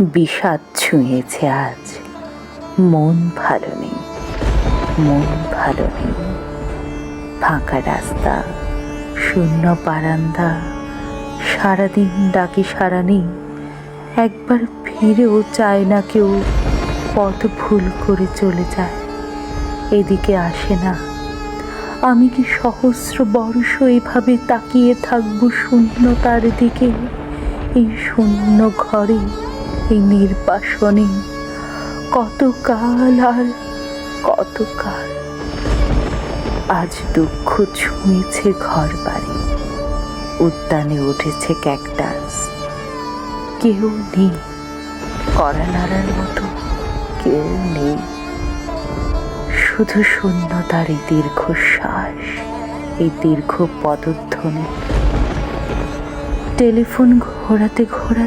বিষাদ ছুঁয়েছে আজ। মন ভালো নেই, মন ভালো নেই। ফাঁকা রাস্তা, শূন্য বারান্দা, সারাদিন ডাকি সারা নেই। একবার ফিরেও চায় না কেউ, পথ ভুল করে চলে যায়। এদিকে আসে না। আমি কি সহস্র বর্ষ এভাবে তাকিয়ে থাকব শূন্যতার দিকে? এই শূন্য ঘরে এই নির্বাসনে কতকাল আর কতকাল আজ দুঃখ ছুঁয়েছে ঘর বাড়ি উদ্যানে উঠেছে ক্যাকটাস। কেউ নেই। কড়া নাড়ার মতো কেউ নেই। শুধু শূন্যতার এই দীর্ঘশ্বাস, এই দীর্ঘ পদধ্বনি। টেলিফোন ঘোরাতে ঘোরাতে